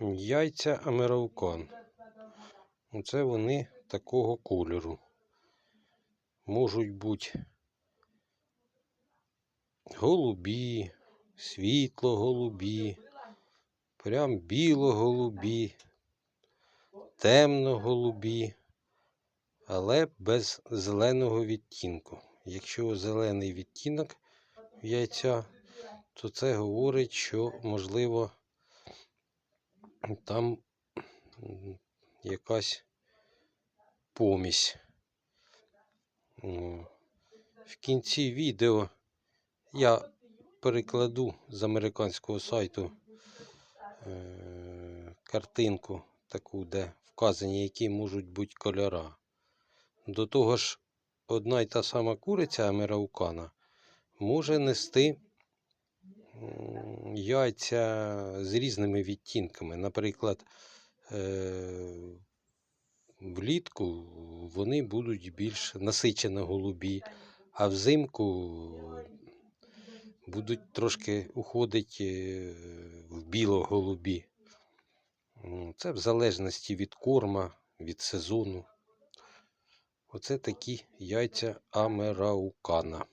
Яйця Американ. Оце вони такого кольору. Можуть бути голубі, світло-голубі, прям біло-голубі, темно-голубі, але без зеленого відтінку. Якщо зелений відтінок яйця, то це говорить, що можливо там якась помість. В кінці відео я перекладу з американського сайту е, картинку, таку, де вказані, які можуть бути кольора. До того ж, одна й та сама куриця американа може нести яйця з різними відтінками. Наприклад, е, влітку вони будуть більш насичено голубі, а взимку будуть трошки уходити е, в біло-голубі. Це в залежності від корма, від сезону. Оце такі яйця американа.